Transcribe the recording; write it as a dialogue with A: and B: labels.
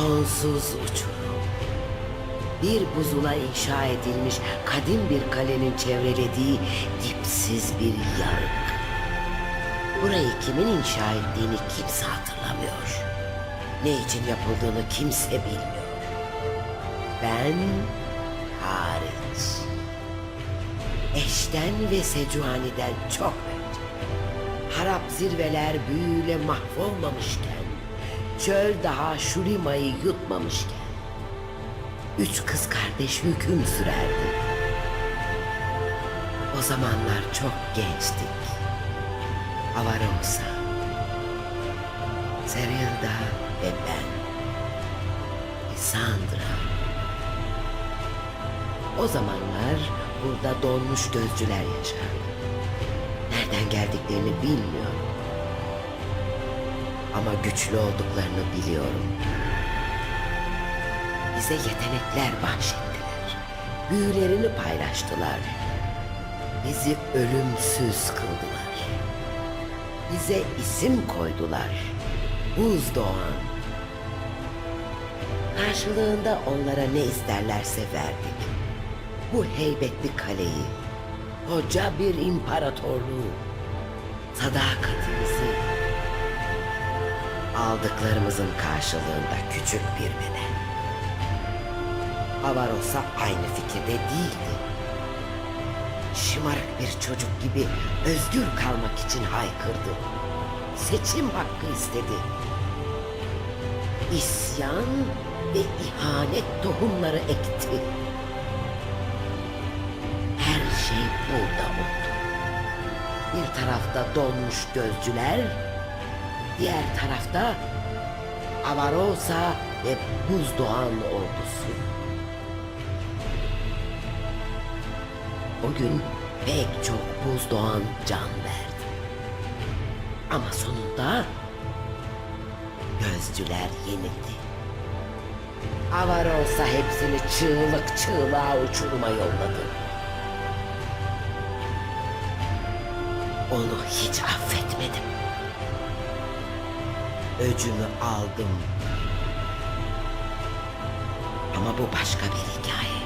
A: Sonsuz uçurum. Bir buzula inşa edilmiş kadim bir kalenin çevrelediği dipsiz bir yarık. Burayı kimin inşa ettiğini kimse hatırlamıyor. Ne için yapıldığını kimse bilmiyor. Ben hariç. Eşten ve Secuani'den çok önce. Harap zirveler büyüyle mahvolmamışken, çöl daha Şurima'yı yutmamışken, üç kız kardeş hüküm sürerdi. O zamanlar çok gençtik. Avarosa, Serilda ve ben. Sandra. O zamanlar burada donmuş gözcüler yaşardı. Nereden geldiklerini bilmiyorum. Ama güçlü olduklarını biliyorum. Bize yetenekler bahşettiler. Büyülerini paylaştılar. Bizi ölümsüz kıldılar. Bize isim koydular. Buz Doğan. Karşılığında onlara ne isterlerse verdik. Bu heybetli kaleyi, koca bir imparatorluğu, sadakatimizi, aldıklarımızın karşılığında küçük bir bedel. Avarosa aynı fikirde değildi. Şımarık bir çocuk gibi özgür kalmak için haykırdı. Seçim hakkı istedi. İsyan ve ihanet tohumları ekti. Her şey burada oldu. Bir tarafta donmuş gözcüler, diğer tarafta Avarosa ve Buzdoğan ordusu. O gün pek çok buzdoğan can verdi. Ama sonunda gözcüler yenildi. Avarosa hepsini çığlık çığlığa uçuruma yolladı. Onu hiç affetmedim. Öcümü aldım. Ama bu başka bir hikaye.